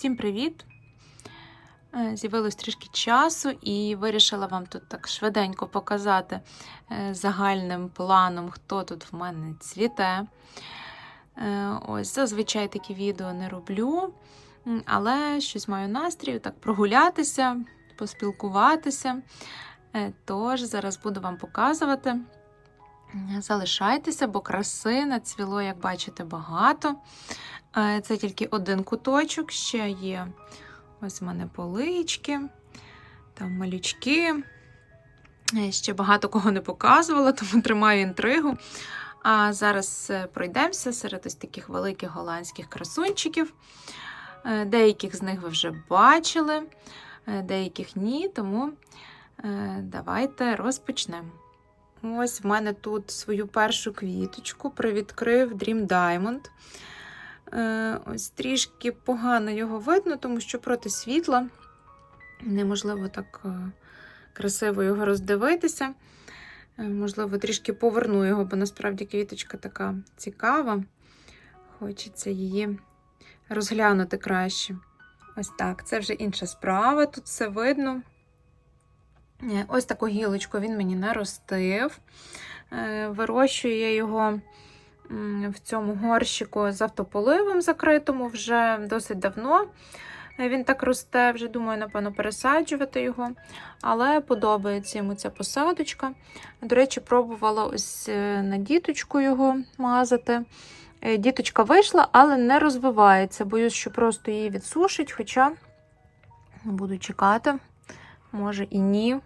Всім привіт! Е, З'явилось трішки часу і вирішила вам тут так швиденько показати е, загальним планом, хто тут в мене цвіте. Е, Ось, зазвичай такі відео не роблю, але щось маю настрій так прогулятися, поспілкуватися. Тож зараз буду вам показувати. Залишайтеся, бо краси нацвіло, як бачите, багато. Е, Це тільки один куточок, ще є ось в мене полички, там малючки. Е, Ще багато кого не показувала, тому тримаю інтригу. А зараз е, пройдемося серед ось таких великих голландських красунчиків. Деяких з них ви вже бачили, деяких ні, тому давайте розпочнемо. Ось в мене тут свою першу квіточку привідкрив Dream Diamond. Е, Ось трішки погано його видно, тому що проти світла неможливо так е, красиво його роздивитися. Е, Можливо, трішки поверну його, бо насправді квіточка така цікава. Хочеться її розглянути краще. Ось так, це вже інша справа, тут все видно. Е, Ось таку гілочку він мені наростив. Е, Вирощую я його в цьому горщику з автополивом закритому вже досить давно. Е, Він так росте, вже думаю, напевно, пересаджувати його. Але подобається йому ця посадочка. До речі, пробувала ось на діточку його мазати. Діточка вийшла, але не розвивається. Боюсь, що просто її відсушить, хоча буду чекати, може і ні.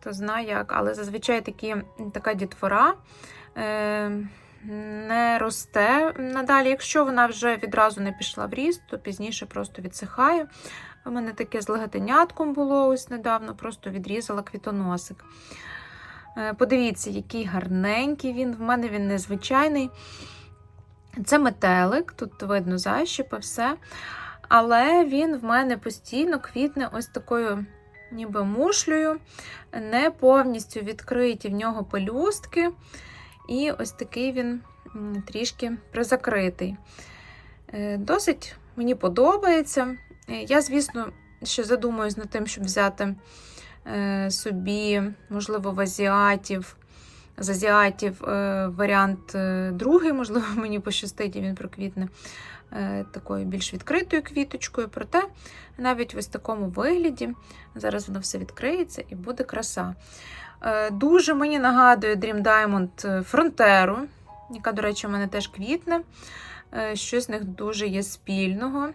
Хто знає як, але зазвичай такі, така дітвора е, не росте надалі. Якщо вона вже відразу не пішла в ріст, то пізніше просто відсихає. У мене таке з легатенятком було ось недавно, просто відрізала квітоносик. Е, Подивіться, який гарненький він. В мене він незвичайний. Це метелик, тут видно защіпи, все. Але він в мене постійно квітне ось такою ніби мушлею, не повністю відкриті в нього пелюстки. І ось такий він трішки призакритий. Е, Досить мені подобається. Е, Я, звісно, ще задумуюсь над тим, щоб взяти е, собі, можливо, в азіатів. З азіатів варіант другий, можливо, мені пощастить, і він проквітне такою більш відкритою квіточкою. Проте навіть в ось такому вигляді зараз воно все відкриється і буде краса. Е, Дуже мені нагадує Dream Diamond Фронтеру, яка, до речі, у мене теж квітне. Е, Щось з них дуже є спільного.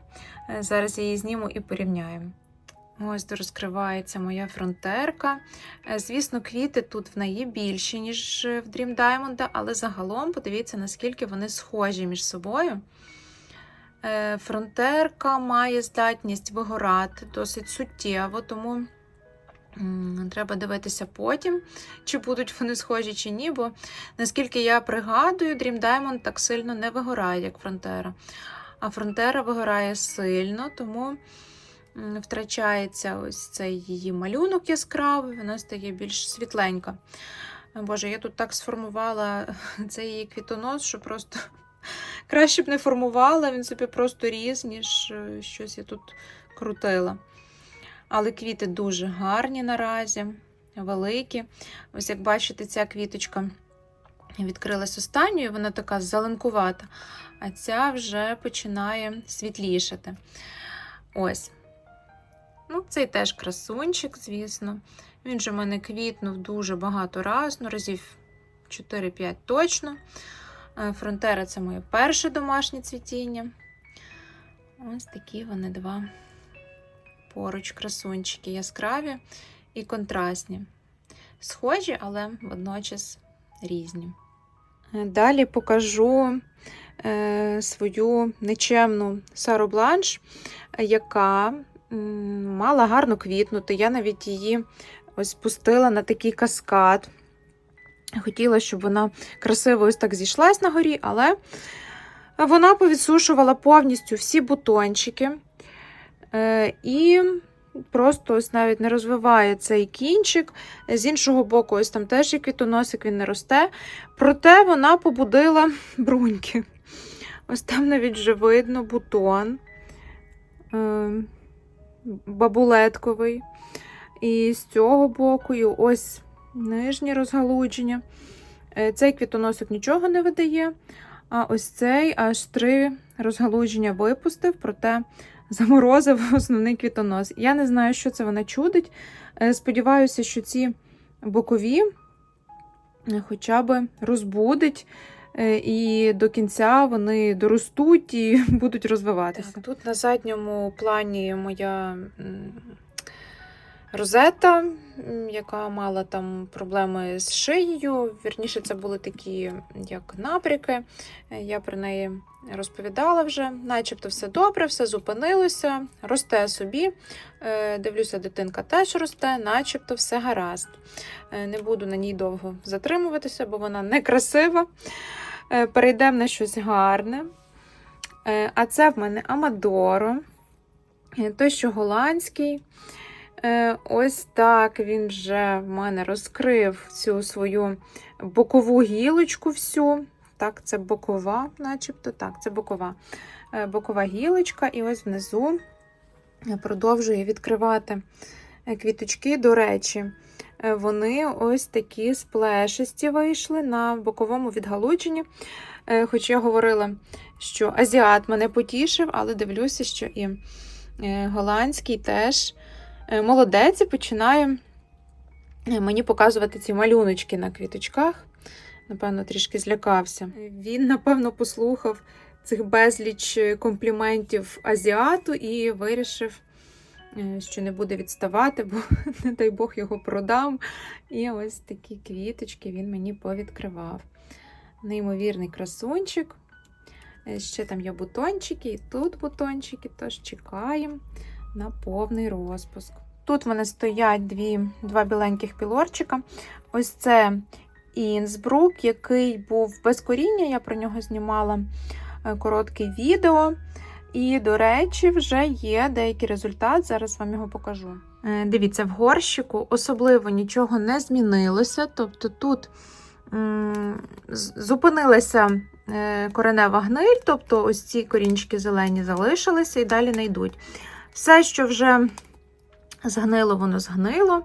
Е, Зараз я її зніму і порівняю. Ось де розкривається моя фронтерка. Е, Звісно, квіти тут в неї більші, ніж в Dream Diamond, але загалом подивіться, наскільки вони схожі між собою. Е, Фронтерка має здатність вигорати досить суттєво, тому треба дивитися потім, чи будуть вони схожі чи ні. Бо наскільки я пригадую, Dream Diamond так сильно не вигорає, як Фронтера. А Фронтера вигорає сильно, тому втрачається ось цей її малюнок яскравий, вона стає більш світленька. Боже, я тут так сформувала цей її квітонос, що просто краще б не формувала, він собі просто ріс, ніж е, щось я тут крутила. Але квіти дуже гарні наразі, великі. Ось як бачите, ця квіточка відкрилась останньою, вона така зеленкувата, а ця вже починає світлішати. Ось. Ну, цей теж красунчик, звісно. Він же в мене квітнув дуже багато разів, ну, разів 4-5 точно. Е, Фронтера це моє перше домашнє цвітіння. Ось такі вони два поруч красунчики, яскраві і контрастні. Схожі, але водночас різні. Е, Далі покажу е, свою нечемну Сару Бланш, яка мала гарно квітнути. Я навіть її ось пустила на такий каскад. Хотіла, щоб вона красиво ось так зійшлась на горі, але вона повідсушувала повністю всі бутончики. Е, І просто ось навіть не розвиває цей кінчик. З іншого боку, ось там теж є квітоносик, він не росте. Проте вона побудила бруньки. Ось там навіть вже видно бутон. е, бабулетковий. І з цього боку, і ось нижнє розгалудження. Е, Цей квітоносик нічого не видає, а ось цей аж три розгалудження випустив, проте заморозив основний квітонос. Я не знаю, що це вона чудить. Е, Сподіваюся, що ці бокові е, хоча б розбудить, і до кінця вони доростуть і будуть розвиватися. тут на задньому плані моя розета, яка мала там проблеми з шиєю. Вірніше, це були такі як набряки. Е, Я про неї розповідала вже, начебто все добре, все зупинилося, росте собі. Е, Дивлюся, дитинка теж росте, начебто все гаразд. Е, Не буду на ній довго затримуватися, бо вона некрасива. Перейдемо на щось гарне. А це в мене Амадоро, той, що голландський. Е, Ось так він вже в мене розкрив цю свою бокову гілочку всю. Так, це бокова, начебто. Так, це бокова. Е, Бокова гілочка, і ось внизу продовжує відкривати е, квіточки. До речі, вони ось такі сплешисті вийшли на боковому відгалудженні. Е, Хоч я говорила, що азіат мене потішив, але дивлюся, що і голландський теж молодець і починає е, мені показувати ці малюночки на квіточках. Напевно, трішки злякався. Він, напевно, послухав цих безліч компліментів азіату і вирішив, е, що не буде відставати, бо, не дай Бог, його продам. І ось такі квіточки він мені повідкривав. Неймовірний красунчик. Е, Ще там є бутончики, і тут бутончики, тож чекаємо на повний розпуск. Тут в мене стоять дві, два біленьких пілорчика. Ось це Інсбрук, який був без коріння, я про нього знімала е, коротке відео. І, до речі, вже є деякий результат. Зараз вам його покажу. Е, Дивіться, в горщику особливо нічого не змінилося. Тобто тут зупинилася е, коренева гниль, тобто ось ці корінчики зелені залишилися і далі не йдуть. Все, що вже згнило, воно згнило.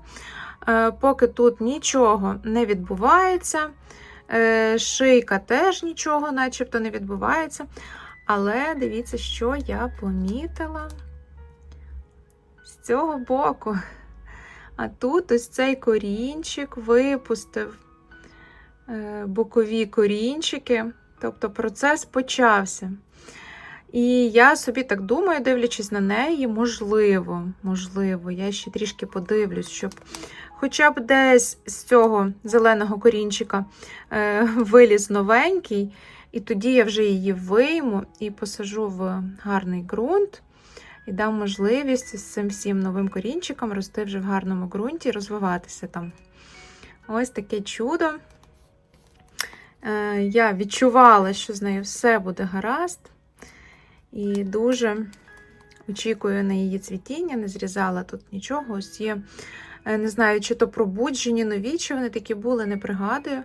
Е, Поки тут нічого не відбувається, е, шийка теж нічого, начебто, не відбувається. Але дивіться, що я помітила з цього боку. А тут ось цей корінчик випустив е, бокові корінчики, тобто процес почався. І я собі так думаю, дивлячись на неї, можливо, можливо, я ще трішки подивлюсь, щоб хоча б десь з цього зеленого корінчика е, виліз новенький, і тоді я вже її вийму і посажу в гарний ґрунт. І дам можливість з цим всім новим корінчиком рости вже в гарному ґрунті розвиватися там. Ось таке чудо. Е, Я відчувала, що з нею все буде гаразд. І дуже очікую на її цвітіння, не зрізала тут нічого. Ось є, е, не знаю, чи то пробуджені нові, чи вони такі були, не пригадую.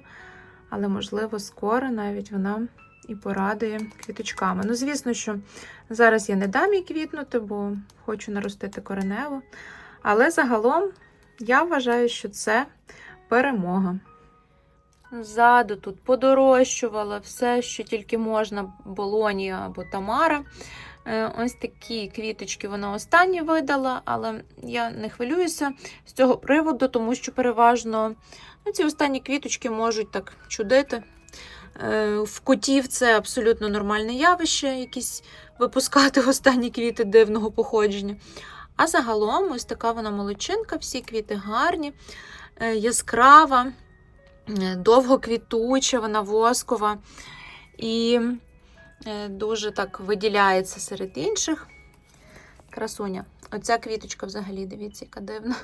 Але, можливо, скоро навіть вона і порадує квіточками. Ну, звісно, що зараз я не дам їй квітнути, бо хочу наростити кореневу. Але загалом я вважаю, що це перемога. Ззаду тут подорожчувала все, що тільки можна, Болонія або Тамара. Е, Ось такі квіточки вона останні видала, але я не хвилююся з цього приводу, тому що переважно ну, ці останні квіточки можуть так чудити. Е, В котів це абсолютно нормальне явище, якісь випускати останні квіти дивного походження. А загалом, ось така вона молодчинка, всі квіти гарні, е, яскрава, е, довгоквітуча, вона воскова і е, дуже так виділяється серед інших. Красуня. Оця квіточка взагалі, дивіться, яка дивна.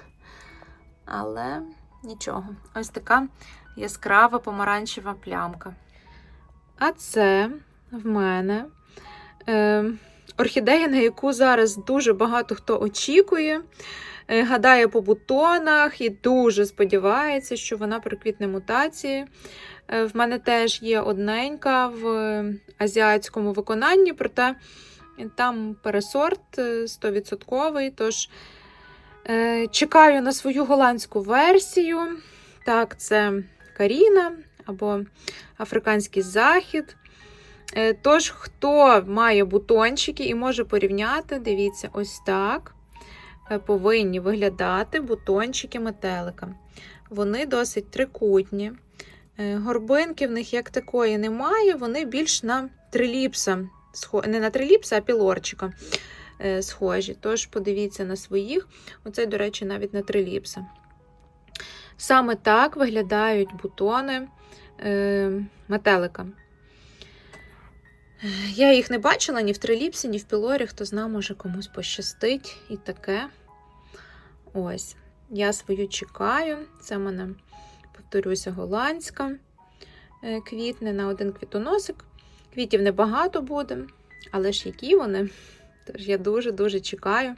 Але нічого. Ось така яскрава помаранчева плямка. А це в мене е, орхідея, на яку зараз дуже багато хто очікує, гадає по бутонах і дуже сподівається, що вона приквітне мутації. Е, в мене теж є одненька в азіатському виконанні, проте Там пересорт е, 100%, тож е, чекаю на свою голландську версію. Так, це Каріна або Африканський захід. Е, Тож, хто має бутончики і може порівняти, дивіться, ось так е, повинні виглядати бутончики метелика. Вони досить трикутні. Е, Горбинки в них як такої немає, вони більш на триліпса, не на триліпса, а пілорчика е, схожі. Тож подивіться на своїх. Оцей, до речі, навіть на триліпса. Саме так виглядають бутони е, метелика. Я їх не бачила ні в триліпсі, ні в пілорі. Хто зна, може комусь пощастить і таке. Ось. Я свою чекаю. Це в мене, повторюся, голландська е, квітне на один квітоносик. Квітів небагато буде, але ж які вони. Тож я дуже-дуже чекаю.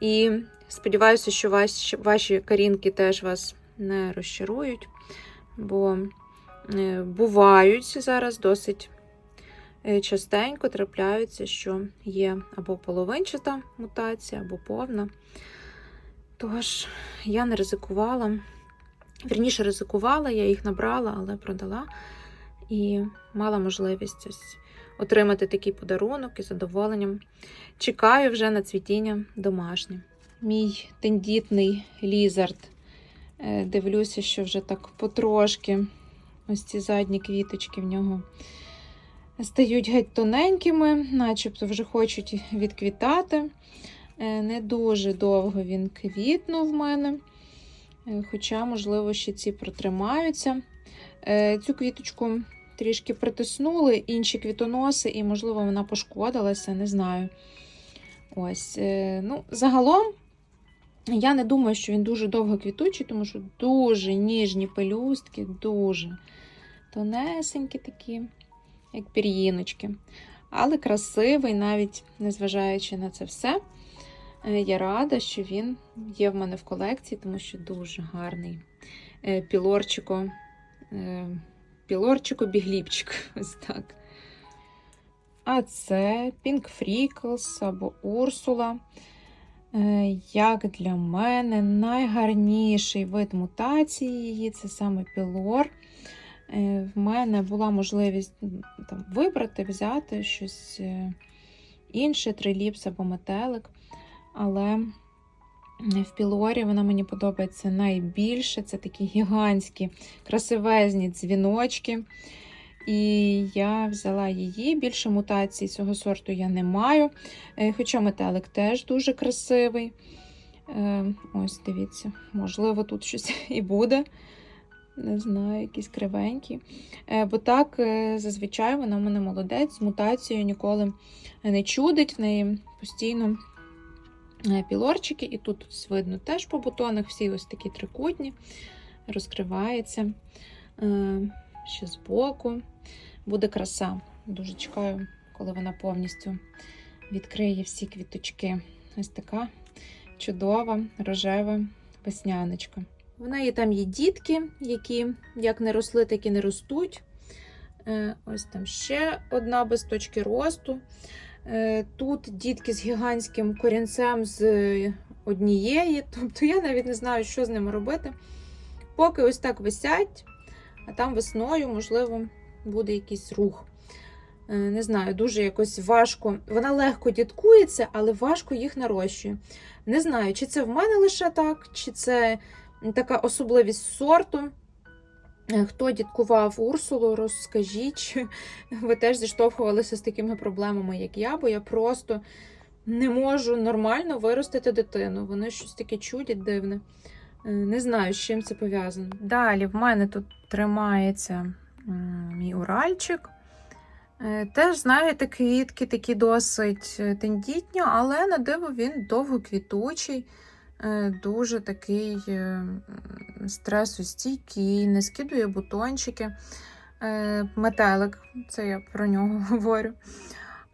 І сподіваюся, що ваші, ваші карінки теж вас не розчарують, бо е, бувають зараз досить частенько трапляються, що є або половинчата мутація, або повна. Тож я не ризикувала. Вірніше ризикувала, я їх набрала, але продала. І мала можливість ось отримати такий подарунок із задоволенням. Чекаю вже на цвітіння домашнє. Мій тендітний лізард. Е, Дивлюся, що вже так потрошки ось ці задні квіточки в нього стають геть тоненькими, начебто вже хочуть відквітати. Е, Не дуже довго він квітнув в мене, е, хоча, можливо, ще ці протримаються. Е, Цю квіточку трішки притиснули інші квітоноси, і, можливо, вона пошкодилася, не знаю. Ось, ну, загалом, я не думаю, що він дуже довго квітучий, тому що дуже ніжні пелюстки, дуже тонесенькі такі, як пір'їночки. Але красивий, навіть незважаючи на це все. Е, Я рада, що він є в мене в колекції, тому що дуже гарний е, пілорчико, е, пілорчико бігліпчик. Ось так. А це Pink Freckles або Урсула. Як для мене, найгарніший вид мутації її це саме пілор. Е, В мене була можливість там, вибрати, взяти щось е, інше, триліпс або метелик. Але в пілорі вона мені подобається найбільше. Це такі гігантські, красивезні дзвіночки. І я взяла її. Більше мутацій цього сорту я не маю. Е, Хоча метелик теж дуже красивий. Ось, дивіться, можливо, тут щось і буде. Не знаю, якісь кривенькі. Е, Бо так, е, зазвичай вона в мене молодець, з мутацією ніколи не чудить. В неї постійно е, пілорчики, і тут видно теж по бутонах, всі ось такі трикутні, розкривається ще збоку. Буде краса. Дуже чекаю, коли вона повністю відкриє всі квіточки. Ось така чудова рожева весняночка. В неї там є дітки, які як не росли, так і не ростуть. Е, Ось там ще одна без точки росту. Е, Тут дітки з гігантським корінцем з однієї. Тобто я навіть не знаю, що з ними робити. Поки ось так висять, а там весною, можливо, буде якийсь рух. Е, Не знаю, дуже якось важко. Вона легко діткується, але важко їх нарощує. Не знаю, чи це в мене лише так, чи це така особливість сорту. Е, Хто діткував Урсулу, розкажіть, ви теж зіштовхувалися з такими проблемами, як я, бо я просто не можу нормально виростити дитину. Вони щось таке чудять дивне. Е, Не знаю, з чим це пов'язано. Далі в мене тут тримається мій уральчик. Е, Теж, знаєте, квітки такі досить тендітні, але на диво він довгоквітучий, дуже такий е, стресостійкий, не скидує бутончики. Е, Метелик, це я про нього говорю.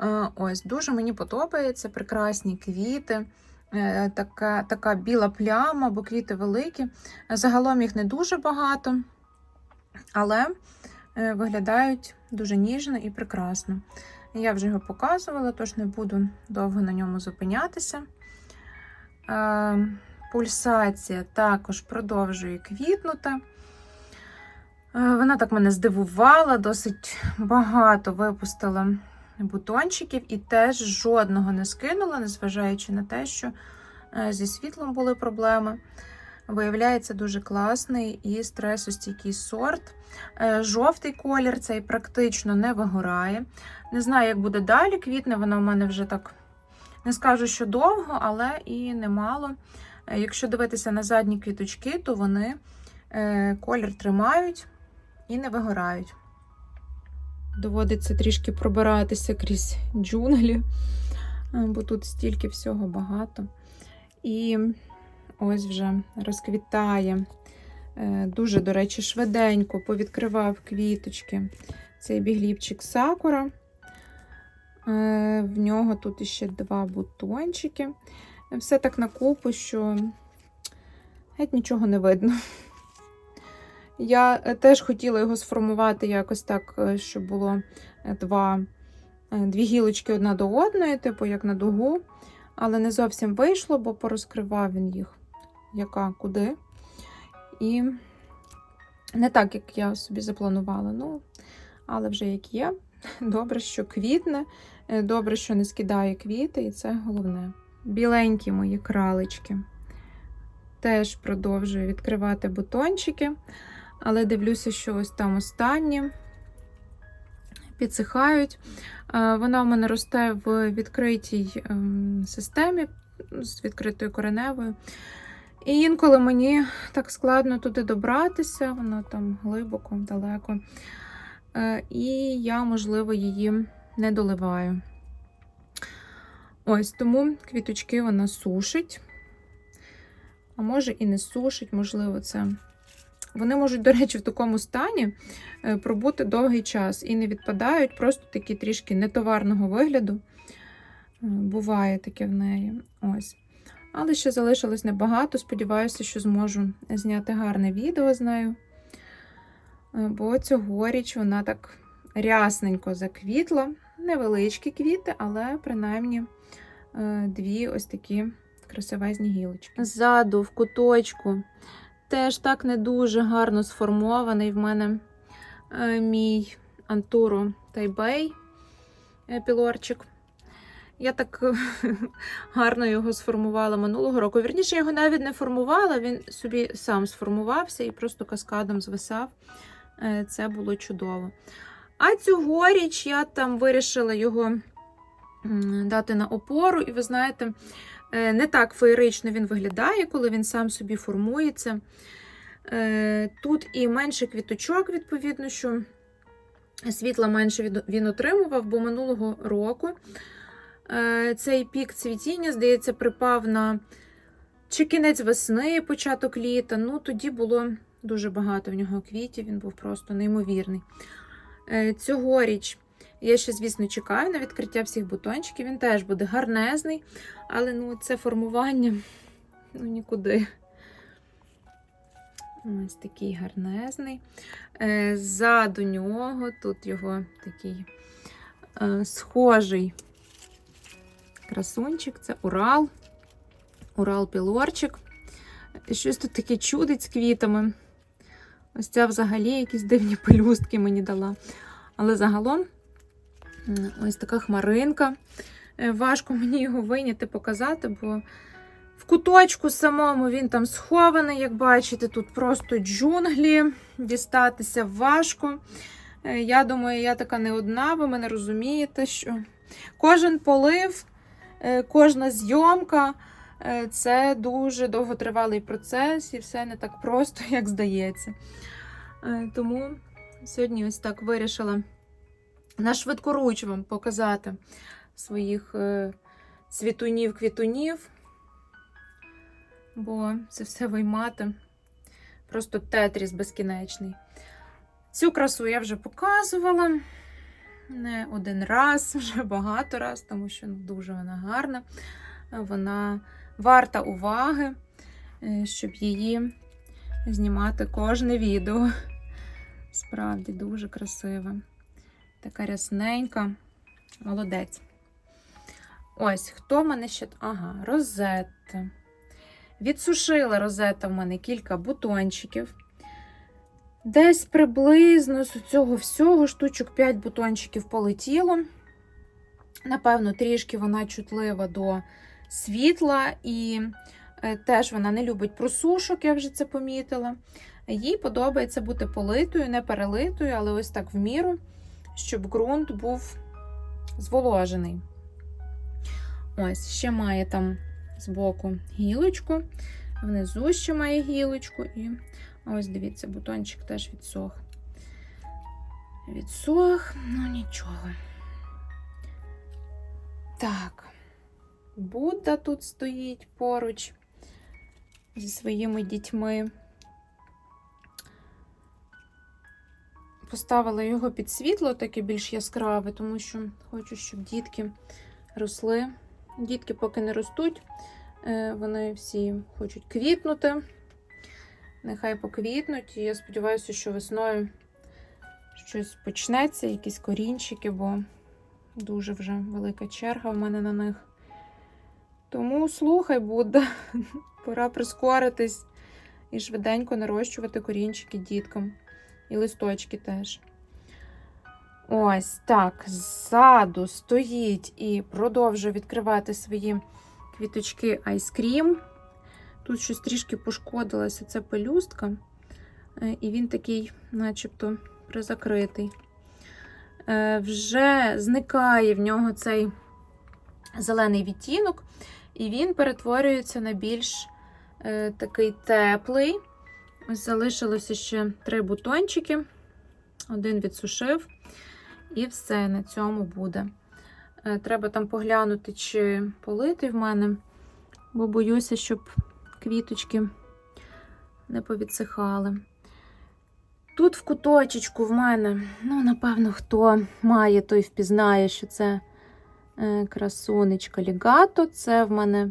Е, Ось, дуже мені подобається, прекрасні квіти. Е, Така, така біла пляма, бо квіти великі. Загалом їх не дуже багато, але е, виглядають дуже ніжно і прекрасно. Я вже його показувала, тож не буду довго на ньому зупинятися. Е, Пульсація також продовжує квітнути. Е, Вона так мене здивувала, досить багато випустила бутончиків і теж жодного не скинула, незважаючи на те, що е, зі світлом були проблеми. Виявляється, дуже класний і стресостійкий сорт. Е, Жовтий колір цей практично не вигорає. Не знаю, як буде далі. Квітне вона в мене вже так не скажу, що довго, але і немало. Е, Якщо дивитися на задні квіточки, то вони е, колір тримають і не вигорають. Доводиться трішки пробиратися крізь джунглі, е, бо тут стільки всього багато. І ось вже розквітає. Дуже, до речі, швиденько повідкривав квіточки цей бігліпчик сакура. Е, В нього тут іще два бутончики. Все так на купу, що геть нічого не видно. Я е, теж хотіла його сформувати якось так, е, щоб було два, дві гілочки одна до одної, типу як на дугу. Але не зовсім вийшло, бо порозкривав він їх яка куди. І не так, як я собі запланувала. Ну, але вже як є. Добре, що квітне, добре, що не скидає квіти, і це головне. Біленькі мої кралечки. Теж продовжую відкривати бутончики, але дивлюся, що ось там останні підсихають. Е, Вона в мене росте в відкритій ем, системі з відкритою кореневою. І інколи мені так складно туди добратися, вона там глибоко, далеко. Е, І я, можливо, її не доливаю. Ось тому квіточки вона сушить. А може і не сушить, можливо, це. Вони можуть, до речі, в такому стані е, пробути довгий час і не відпадають, просто такі трішки нетоварного вигляду. Е, Буває таке в неї. Ось. Але ще залишилось небагато. Сподіваюся, що зможу зняти гарне відео з нею. Е, Бо цьогоріч вона так рясненько заквітла. Невеличкі квіти, але принаймні е, дві ось такі красивезні гілочки. Ззаду, в куточку, теж так не дуже гарно сформований в мене е, мій Антуро Тайбей е, пілорчик. Я так гарно його сформувала минулого року. Вірніше, його навіть не формувала, він собі сам сформувався і просто каскадом звисав. Це було чудово. А цьогоріч я там вирішила його дати на опору, і ви знаєте, е, не так феєрично він виглядає, коли він сам собі формується. Е, Тут і менше квіточок, відповідно, що світла менше він отримував, бо минулого року е, цей пік цвітіння, здається, припав на чи кінець весни, початок літа. Ну, тоді було дуже багато в нього квітів, він був просто неймовірний. Е, Цьогоріч я ще, звісно, чекаю на відкриття всіх бутончиків. Він теж буде гарнезний, але ну, це формування ну, нікуди. Ось такий гарнезний. Е, Ззаду нього тут його такий е, схожий красунчик, це Урал. Урал пілорчик. Щось тут таке чудить з квітами. Ось ця взагалі якісь дивні пелюстки мені дала. Але загалом ось така хмаринка. Е, Важко мені його вийняти, показати, бо в куточку самому він там схований, як бачите, тут просто джунглі, дістатися важко. Е, Я думаю, я така не одна, ви мене розумієте, що кожен полив, е, кожна зйомка це дуже довготривалий процес, і все не так просто, як здається. Е, Тому сьогодні ось так вирішила на швидкоруч вам показати своїх е, цвітунів-квітунів, бо це все виймати. Просто тетріс безкінечний. Цю красу я вже показувала не один раз, вже багато раз, тому що ну, дуже вона гарна. Вона варта уваги, е, щоб її знімати кожне відео. Справді дуже красива. Така рясненька. Молодець. Ось, хто в мене ще? Ага, розетта. Відсушила розета в мене кілька бутончиків. Десь приблизно з цього всього штучок 5 бутончиків полетіло. Напевно, трішки вона чутлива до світла, і теж вона не любить просушок, я вже це помітила. Їй подобається бути политою, не перелитою, але ось так в міру, щоб ґрунт був зволожений. Ось, ще має там збоку гілочку, внизу ще має гілочку, і ось дивіться, бутончик теж відсох. Відсох, ну нічого. Так, Будда тут стоїть поруч зі своїми дітьми. Поставила його під світло, таке більш яскраве, тому що хочу, щоб дітки росли. Дітки поки не ростуть, е, вони всі хочуть квітнути. Нехай поквітнуть. І я сподіваюся, що весною щось почнеться, якісь корінчики, бо дуже вже велика черга в мене на них. Тому слухай, Будда, пора прискоритись і швиденько нарощувати корінчики діткам. І листочки теж. Ось так, ззаду стоїть і продовжує відкривати свої квіточки айскрім. Тут щось трішки пошкодилося, це пелюстка, е, і він такий, начебто, призакритий. Е, Вже зникає в нього цей зелений відтінок, і він перетворюється на більш е, такий теплий. Ось залишилося ще три бутончики. Один відсушив, і все на цьому буде. Е, Треба там поглянути, чи политий в мене, бо боюся, щоб квіточки не повідсихали. Тут в куточечку в мене, ну, напевно, хто має, той впізнає, що це красунечка лігато. Це в мене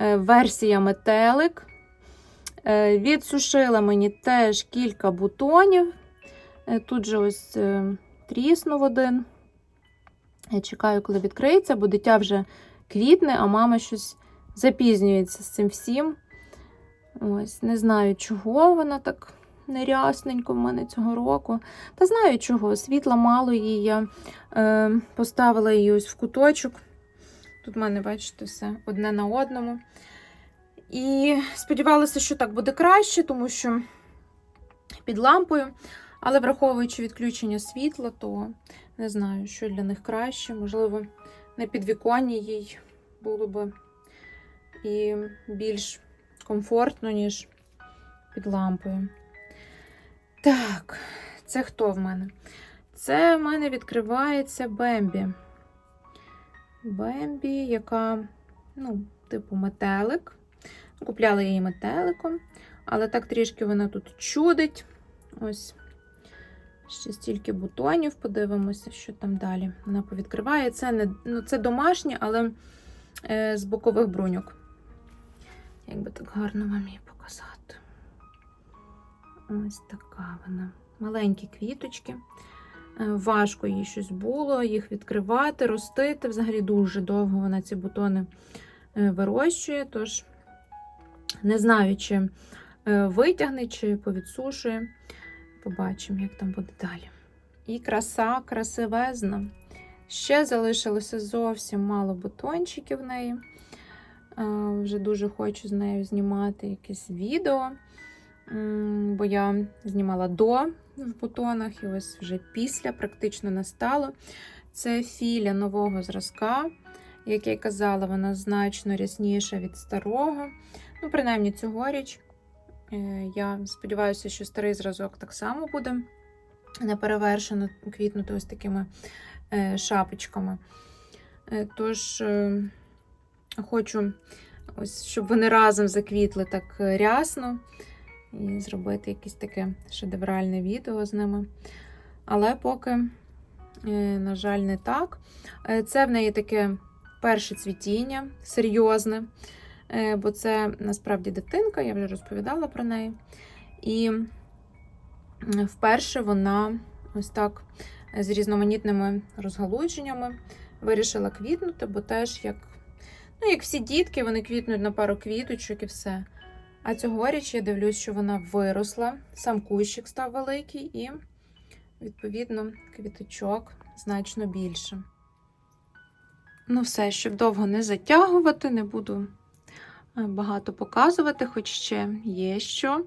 е, версія метелик. Е, Відсушила мені теж кілька бутонів. Е, Тут же ось е, тріснув один. Я чекаю, коли відкриється, бо дитя вже квітне, а мама щось запізнюється з цим всім. Ось, не знаю, чого вона так нерясненько в мене цього року. Та знаю чого. Світла мало її. Я е, поставила її ось в куточок. Тут в мене, бачите, все одне на одному. І сподівалася, що так буде краще, тому що під лампою. Але враховуючи відключення світла, то не знаю, що для них краще. Можливо, на підвіконні їй було б і більш комфортно, ніж під лампою. Так, це хто в мене? Це в мене відкривається Бембі. Бембі, яка, ну, типу, метелик. Купляла її метеликом, але так трішки вона тут чудить. Ось ще стільки бутонів, подивимося, що там далі. Вона повідкриває. Це не, ну, це домашнє, але е, з бокових бруньок. Як би так гарно вам її показати. Ось така вона. Маленькі квіточки. Е, Важко їй щось було, їх відкривати, ростити. Взагалі дуже довго вона ці бутони е, вирощує. Тож не знаю, чи е, витягне, чи повідсушує. Побачимо, як там буде далі. І краса красивезна. Ще залишилося зовсім мало бутончиків в неї. Вже дуже хочу з нею знімати якесь відео, бо я знімала до в бутонах, і ось вже після практично настало. Це філя нового зразка. Як я й казала, вона значно рясніша від старого. Ну, принаймні, цьогоріч. Е, Я сподіваюся, що старий зразок так само буде неперевершено квітнути ось такими е, шапочками. Е, Тож, хочу, ось, щоб вони разом заквітли так рясно і зробити якесь таке шедевральне відео з ними. Але поки, е, на жаль, не так. Е, Це в неї таке перше цвітіння, серйозне. Е, бо це насправді дитинка, я вже розповідала про неї. І вперше вона ось так з різноманітними розгалудженнями вирішила квітнути, бо теж як, ну, як всі дітки, вони квітнуть на пару квіточок і все. А цьогоріч я дивлюсь, що вона виросла, сам кущик став великий і, відповідно, квіточок значно більше. Ну, все, щоб довго не затягувати, не буду е, багато показувати, хоч ще є що.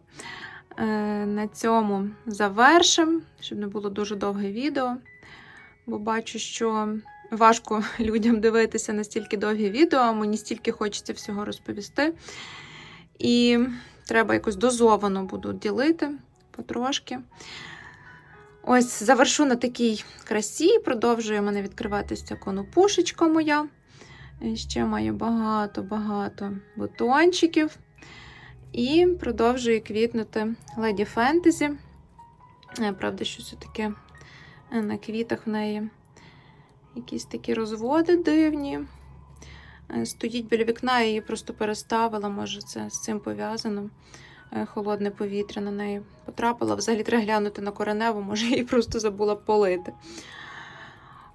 Е, На цьому завершимо, щоб не було дуже довге відео, бо бачу, що важко людям дивитися настільки довгі відео, а мені стільки хочеться всього розповісти. І треба якось дозовано буду ділити потрошки. Ось завершу на такій красі, продовжує мене відкриватися конопушечка моя. Ще маю багато-багато бутончиків. І продовжує квітнути леді фентезі. Правда, що це таке е, на квітах в неї якісь такі розводи дивні. Е, Стоїть біля вікна, я її просто переставила, може, це з цим пов'язано. Е, Холодне повітря на неї потрапило. Взагалі треба глянути на кореневу, може, її просто забула полити.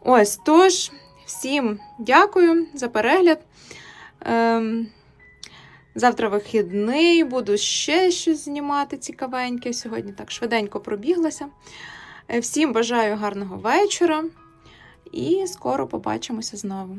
Ось, тож, всім дякую за перегляд. Ем, завтра вихідний, буду ще щось знімати цікавеньке. Сьогодні так швиденько пробіглася. Е, Всім бажаю гарного вечора і скоро побачимося знову.